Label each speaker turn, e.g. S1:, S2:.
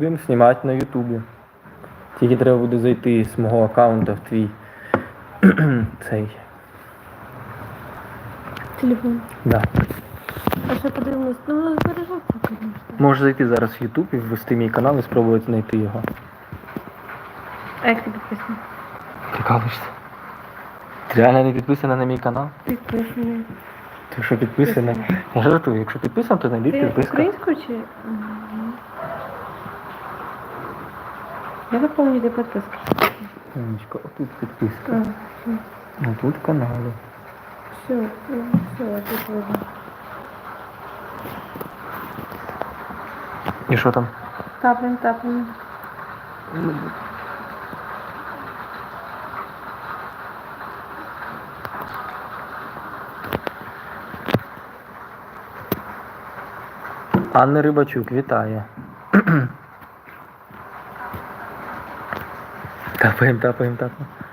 S1: Будемо знімати на Ютубі. Тільки треба буде зайти з мого аккаунта в твій цей.
S2: Телефон.
S1: Да.
S2: А ще подивимось, ну збережеться, звісно.
S1: Можеш зайти зараз в Ютуб і ввести мій канал і спробувати знайти його.
S2: А як ти підписаний?
S1: Прикалуєшся? Ти реально не підписана на мій канал?
S2: Підписаний.
S1: Ти що підписана? Я жартую, якщо підписана, то знайди
S2: Ти українською чи? Я не пам'ятаю, де підписка.
S1: Сонечко, отут підписка.
S2: А,
S1: тут канали.
S2: все, все, тут видно.
S1: І що там?
S2: Тапаємо, тапаємо.
S1: Анна Рибачук, вітає. Tapos yun, tapos yun, tapos.